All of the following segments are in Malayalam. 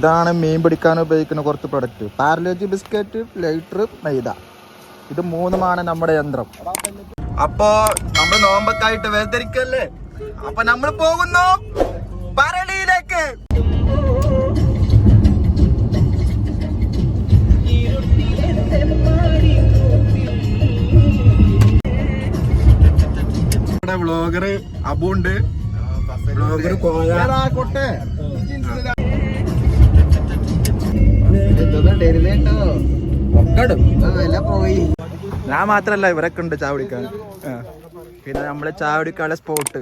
ഇതാണ് മീൻ പിടിക്കാൻ ഉപയോഗിക്കുന്ന കുറച്ച് product Parle G biscuit lighter maida. ഇത് മൂന്നുമാണ് നമ്മുടെ യന്ത്രം. അപ്പോ നമ്മൾ നോമ്പൊക്കായിട്ട് വേർതിരിക്കല്ലേ? അപ്പൊ നമ്മൾ പോകുന്നു പരളിയിലേക്ക് വ്ളോഗർ അബുണ്ട്. ബ്ലോഗർ കോയ ഞാൻ മാത്രല്ല ഇവരൊക്കെ ഉണ്ട് ചായ കുടിക്കാൻ. ആ. പിന്നെ നമ്മളെ ചായ കുടിക്കാനുള്ള സ്പോട്ട്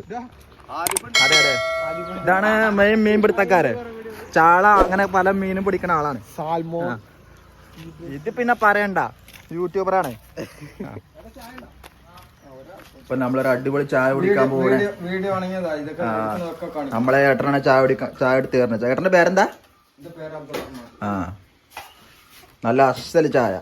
അതെ അതെ. ഇതാണ് മെയിൻ മീൻ പിടുത്തക്കാരെ. ചാള അങ്ങനെ പല മീനും പിടിക്കുന്ന ആളാണ്. സാൽമോ ഇത് പിന്നെ പറയണ്ട. യൂട്യൂബറാണ്. ഇപ്പൊ നമ്മളൊരു അടിപൊളി ചായ കുടിക്കാൻ പോകണേ വീഡിയോ ആണെങ്കിൽ ഇതൊക്കെ ആ. നമ്മളെ ഏട്ടനാണ് ചായ കുടിക്കാൻ ചായ എടുത്ത് കയറുന്നത് ചേട്ടന്റെ പേരെന്താ? ഇത് പേര് ആ. നല്ല അസൽ ചായ.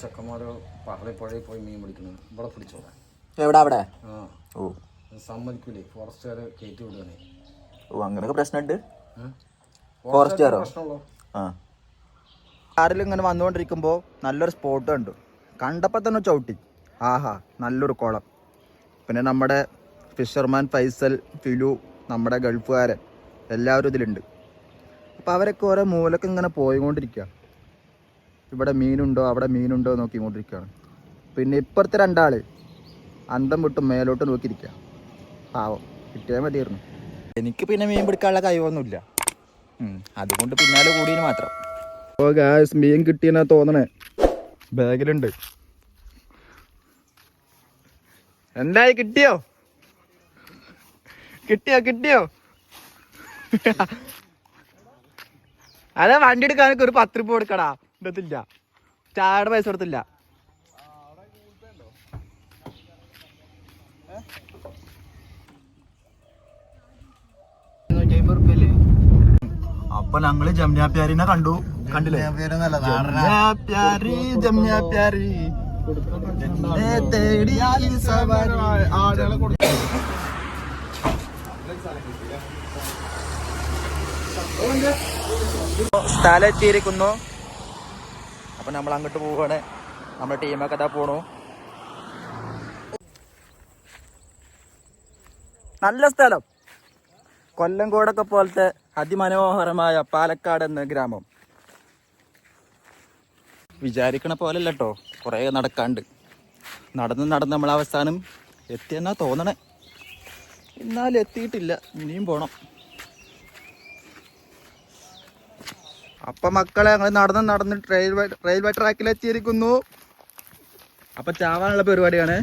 ചെക്കന്മാര് പറളി പുഴയിൽ പോയി മീൻ പിടിക്കുന്നു ഇവിടെ പിടിച്ചോളാം. എവിടെ അവിടെ? ആ. ഓ. സമ്മതിക്കൂലേ. ഫോറസ്റ്റുകാര് കയറ്റി വിടുകയാണേ ഓ അങ്ങനെയൊക്കെ പ്രശ്നമുണ്ട്? ഫോറസ്റ്റുകാരോ? പ്രശ്നമുള്ളൂ? ആ. കാറിൽ ഇങ്ങനെ വന്നുകൊണ്ടിരിക്കുമ്പോൾ നല്ലൊരു സ്പോട്ട് കണ്ടു. കണ്ടപ്പോൾ തന്നെ ചവിട്ടി. ആഹാ നല്ലൊരു കുളം. പിന്നെ നമ്മുടെ ഫിഷർമാൻ ഫൈസൽ ഫിലു നമ്മുടെ ഗൾഫുകാരൻ എല്ലാവരും ഇതിലുണ്ട്. അപ്പോൾ അവരൊക്കെ ഓരോ മൂലക്ക് ഇങ്ങനെ പോയിക്കൊണ്ടിരിക്കുക ഇവിടെ മീനുണ്ടോ അവിടെ മീനുണ്ടോ നോക്കിക്കൊണ്ടിരിക്കുകയാണ് പിന്നെ ഇപ്പുറത്തെ രണ്ടാൾ അന്തം വിട്ട് മേലോട്ട് നോക്കിയിരിക്കുക പാവം കിട്ടിയാൽ മതിയായിരുന്നു. എനിക്ക് പിന്നെ മീൻ പിടിക്കാനുള്ള കഴിവൊന്നുമില്ല. അതുകൊണ്ട് പിന്നാലെ കൂടിയതിന് മാത്രം. ഓ ഗാസ് മീൻ കിട്ടിയെന്നാ തോന്നണേ. ബാഗിലുണ്ട്. എന്തായി കിട്ടിയോ? കിട്ടിയോ കിട്ടിയോ? അതെ വണ്ടി എടുക്കാൻ ഒരു പത്ത് രൂപ കൊടുക്കടാ. ഇടത്തില്ല. ചായയുടെ പൈസ കൊടുത്തില്ല. അപ്പൊ ഞങ്ങൾ ജംനാപ്യാരിനെ കണ്ടു. കണ്ടില്ലേ. സ്ഥലം എത്തിയിരിക്കുന്നു അപ്പൊ നമ്മൾ അങ്ങോട്ട് പോവാണ്. നമ്മുടെ ടീമൊക്കെ അതാ പോണു. നല്ല സ്ഥലം. കൊല്ലംകോടൊക്കെ പോലത്തെ അതിമനോഹരമായ പാലക്കാട് എന്ന ഗ്രാമം. വിചാരിക്കണ പോലല്ല കേട്ടോ കുറേ നടക്കാണ്ട്. നടന്ന് നടന്ന് നമ്മൾ അവസാനം എത്തിയെന്നാ തോന്നണേ. എന്നാൽ എത്തിയിട്ടില്ല. ഇനിയും പോണം. അപ്പൊ മക്കളെ ഞങ്ങൾ നടന്ന് നടന്ന് റെയിൽവേ റെയിൽവേ ട്രാക്കിൽ എത്തിയിരിക്കുന്നു അപ്പൊ ചാവാനുള്ള പരിപാടിയാണ്.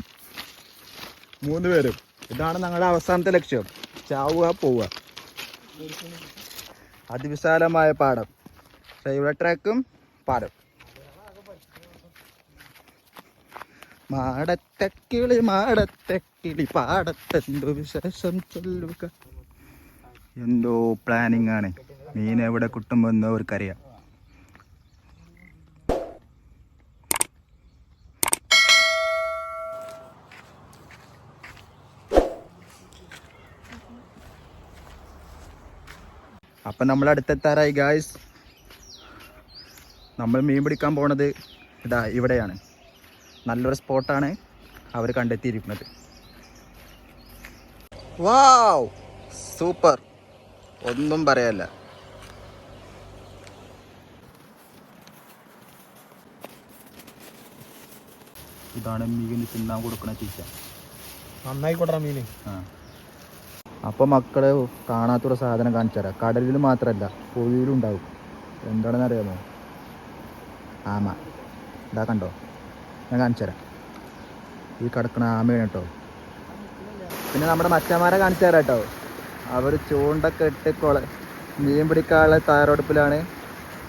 മൂന്ന് പേരും. ഇതാണ് ഞങ്ങളുടെ അവസാനത്തെ ലക്ഷ്യം. ചാവുക പോവുക. അതിവിശാലമായ പാടം. റെയിൽവേ ട്രാക്കും പാടം മാടത്തെക്കിളി മാടത്തക്കിളി പാടത്തെന്തോ വിശേഷം ചൊല്ലുക? എന്തോ പ്ലാനിങ് ആണ്. മീൻ എവിടെ കിട്ടുമ്പോ എന്തോ അവർക്കറിയാം അപ്പം നമ്മൾ അടുത്തെത്താറായി ഗായ്സ് നമ്മൾ മീൻ പിടിക്കാൻ പോണത് ഇതാ ഇവിടെയാണ്. നല്ലൊരു സ്പോട്ടാണ് അവർ കണ്ടെത്തിയിരിക്കുന്നത്. വാവ്! സൂപ്പർ. ഒന്നും പറയല്ല. ഇതാണ് മീൻ തിന്നാൻ കൊടുക്കണ ചീച്ച. നന്നായി കൊടുക്കണം മീന്. ആ. അപ്പോൾ മക്കളെ കാണാത്തൊരു സാധനം കാണിച്ചു തരാം. കടലിൽ മാത്രമല്ല പുഴയിലും ഉണ്ടാവും. എന്താണെന്ന് അറിയാമോ? ആമ. ഇതാ കണ്ടോ? ഞാൻ കാണിച്ചു തരാം. ഈ കിടക്കണ ആമയാണ് കേട്ടോ. പിന്നെ നമ്മുടെ മച്ചന്മാരെ കാണിച്ചു തരാം കേട്ടോ. അവർ ചൂണ്ട ഇട്ട് കൊള മീൻ പിടിക്കാനുള്ള തയ്യാറെടുപ്പിലാണ്.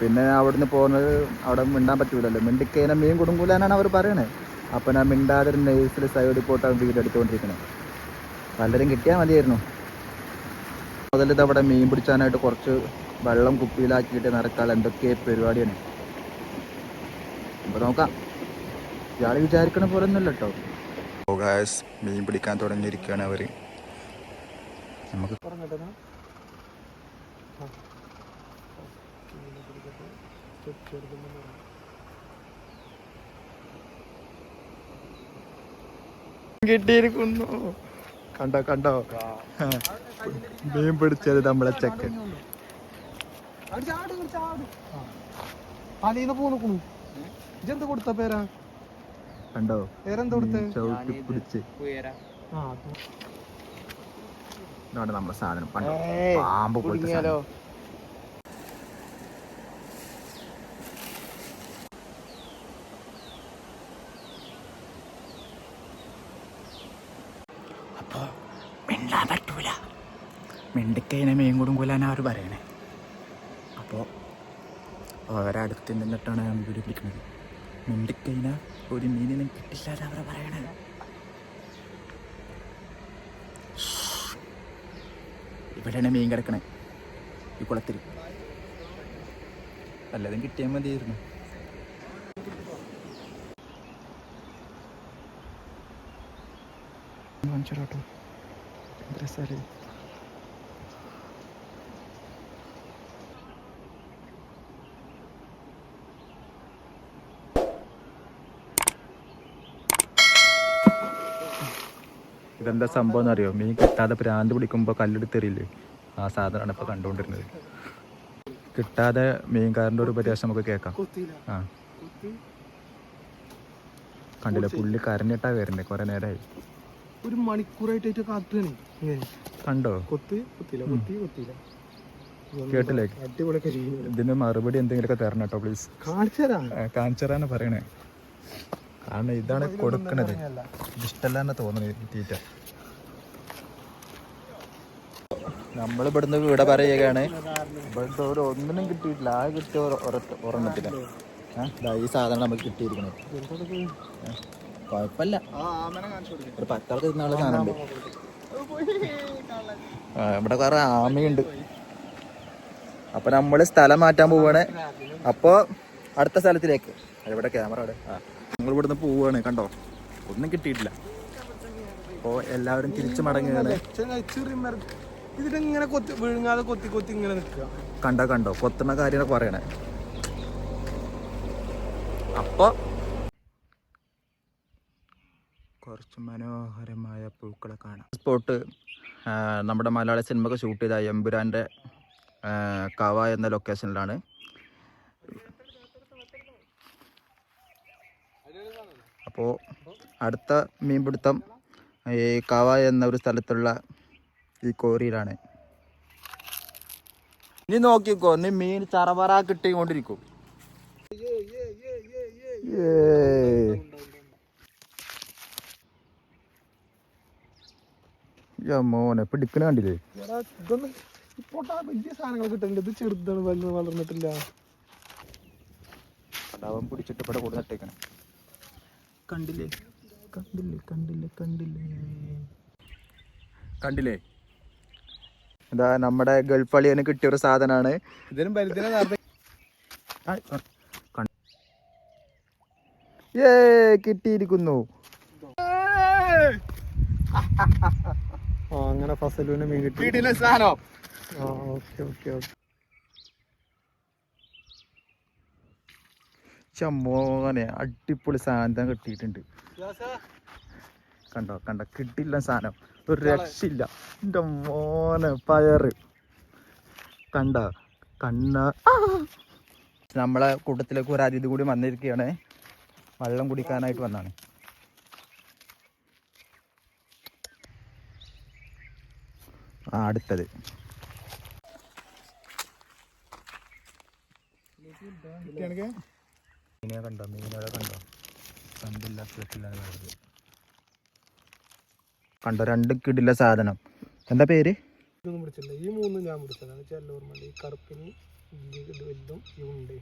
പിന്നെ അവിടുന്ന് പോകുന്നത് അവിടെ മിണ്ടാൻ പറ്റൂലല്ലോ. മിണ്ടിക്കേനെ മീൻ കുടുങ്ങൂലെന്നാണ് അവർ പറയണത് അപ്പം ഞാൻ മിണ്ടാതെ നെയ്സിൽ സൈഡിൽ പോയിട്ടാണ് വീട് എടുത്തുകൊണ്ടിരിക്കുന്നത് പലരും കിട്ടിയാൽ മതിയായിരുന്നു. മുതൽ അവിടെ മീൻ പിടിച്ചാനായിട്ട് കുറച്ച് വെള്ളം കുപ്പിയിലാക്കിയിട്ട് നടക്കാൻ എന്തൊക്കെ പരിപാടിയാണ്. അപ്പോൾ നോക്കാം. ഇയാൾ വിചാരിക്കണ പോലെ ഒന്നുമല്ല കേട്ടോ മീൻ പിടിക്കാൻ തുടങ്ങിയിരിക്കുകയാണ് അവർ നമുക്ക് കിട്ടിയിരിക്കുന്നു. കണ്ടോ കണ്ടോ? മീൻ പിടിച്ചത് നമ്മളെ ചെക്കൻ. അലീന്ന് പോ നോക്കണു. ഇജെന്ത് കൊടുത്ത പേരാ? കണ്ടോ? ചവിട്ടി പിടിച്ച്. ആ ഇതാണ് നമ്മുടെ സാധനം. കണ്ടോ? പാമ്പ് പോലത്തെ സാധനം. അപ്പോൾ മിണ്ടാൻ പറ്റൂല. മിണ്ടിക്കൈനെ മീൻ കൊടുങ്കൂലാണ് അവർ പറയണേ. അപ്പോൾ അവരടുത്ത് നിന്നിട്ടാണ് ഞാൻ വീട് പിടിക്കുന്നത് മിണ്ടിക്കൈന ഒരു മീനിനും കിട്ടില്ല അവർ പറയണേ. ഇവിടെയാണ് മീൻ കിടക്കണേ ഈ കുളത്തിൽ വല്ലതും കിട്ടിയാൽ മതിയായിരുന്നു. കാണിച്ചോട്ടോ ഇതെന്താ സംഭവം എന്നറിയോ മീൻ കിട്ടാതെ പ്രാന്ത് പിടിക്കുമ്പോൾ കല്ലെടുത്തെറിയില്ലേ ആ സാധനമാണ് ഇപ്പോൾ കണ്ടുകൊണ്ടിരുന്നത് കിട്ടാതെ മീൻകാരന്റെ ഒരു ഉപദേശം നമുക്ക് കേൾക്കാം. ആ. കണ്ടില്ല? പുള്ളി കരഞ്ഞിട്ടാ വരുന്നത് കുറെ നേരമായി ഒരു മണിക്കൂറായിട്ട് കാത്തുകയാണ്. കണ്ടോ? കൊത്തി? കൊത്തിയില്ല കൊത്തി കൊത്തിയില്ല കേട്ടില്ലേ? ഇതിന് മറുപടി എന്തെങ്കിലുമൊക്കെ തരണം കേട്ടോ പ്ലീസ് കാണിച്ചു തരാം കാണിച്ചറാണ് പറയണേ. കാരണം ഇതാണ് കൊടുക്കണത്. ഇഷ്ടല്ല എന്ന് തോന്നുന്നു തീറ്റ. നമ്മൾ ഇവിടുന്ന് വീട പറയുകയാണ് ഇവിടുത്തെ ഒരു ഒന്നിനും കിട്ടിയിട്ടില്ല. ആ കിട്ടിയ ഒരെണ്ണത്തിന് ഈ സാധനം നമുക്ക് കിട്ടിയിരിക്കുന്നത് കുഴപ്പമില്ല. ഒരു പത്താൾക്ക് തിന്നാളെ സാധനമുണ്ട് ഇവിടെ കുറെ ആമയുണ്ട്. അപ്പൊ നമ്മൾ സ്ഥലം മാറ്റാൻ പോവാണ്. അപ്പോ അടുത്ത സ്ഥലത്തിലേക്ക്. ഇവിടെ ക്യാമറ അവിടെ. ആ. നമ്മൾ ഇവിടുന്ന് പോവുകയാണ് കണ്ടോ? ഒന്നും കിട്ടിയിട്ടില്ല. അപ്പോ എല്ലാവരും തിരിച്ചു മടങ്ങുകയാണ്. ഇതിലിങ്ങനെ കൊത്തി വിഴുങ്ങാതെ കൊത്തി കൊത്തി ഇങ്ങനെ നിൽക്കുക. കണ്ടോ കണ്ടോ? കൊത്തുന്ന കാര്യങ്ങളൊക്കെ പറയണേ. അപ്പൊ കുറച്ച് മനോഹരമായ പൂക്കളെ കാണാം. സ്പോട്ട് നമ്മുടെ മലയാള സിനിമക്ക് ഷൂട്ട് ചെയ്ത എമ്പുരാന്റെ കവ എന്ന ലൊക്കേഷനിലാണ് അപ്പോൾ അടുത്ത മീൻപിടുത്തം ഈ കവ എന്ന ഒരു സ്ഥലത്തുള്ള ഈ കോറിയിലാണ്. ഇനി നോക്കിക്കോ ഇനി മീൻ ചറവറ കിട്ടിക്കൊണ്ടിരിക്കും. മോനെ പിടിക്കണ കണ്ടില്ലേ? ഇതൊന്നും ഇപ്പോട്ടാ വലിയ സാധനങ്ങൾ കിട്ടുന്നുണ്ട് ഇത് ചെറുതാണ് വലുത് വളർന്നിട്ടില്ല. അവൻ പിടിച്ചിട്ട് ഇവിടെ കൂടെ നട്ടേക്കണം കണ്ടില്ലേ? കണ്ടില്ലേ കണ്ടില്ലേ കണ്ടില്ലേ? കണ്ടില്ലേ? ഇതാ നമ്മുടെ ഗൾഫ് അളിയന് കിട്ടിയ ഒരു സാധനമാണ് ഇതിനും ഏ കിട്ടിയിരിക്കുന്നു. അങ്ങനെ ഫസലൂനെ മീൻ കിട്ടി. സാധനം. Okay okay okay. ചമ്മോനെ അടിപൊളി സാധനം കിട്ടിയിട്ടുണ്ട്. കണ്ടോ കണ്ടോ കിട്ടില്ല സാധനം. ഒരു രക്ഷയില്ല. എന്റെ മോനെ പയറ്. കണ്ട കണ്ണ. നമ്മളെ കൂട്ടത്തിലേക്ക് ഒരു അതിഥി കൂടി വന്നിരിക്കുകയാണ്. വെള്ളം കുടിക്കാനായിട്ട് വന്നാണ്. ആ അടുത്തത്. മീനെ കണ്ടോ? മീനുകളെ കണ്ടോ? കണ്ടില്ല കേട്ടില്ല കണ്ടോ? രണ്ട് കിടില്ല സാധനം. എന്താ പേര്? ഇതൊന്നും പിടിച്ചില്ല ഈ മൂന്നും ഞാൻ പിടിച്ചതാണ്. ചെല്ലോർമ്മ ഈ കറുപ്പിന് വലുതും ഈ ഉണ്ട്.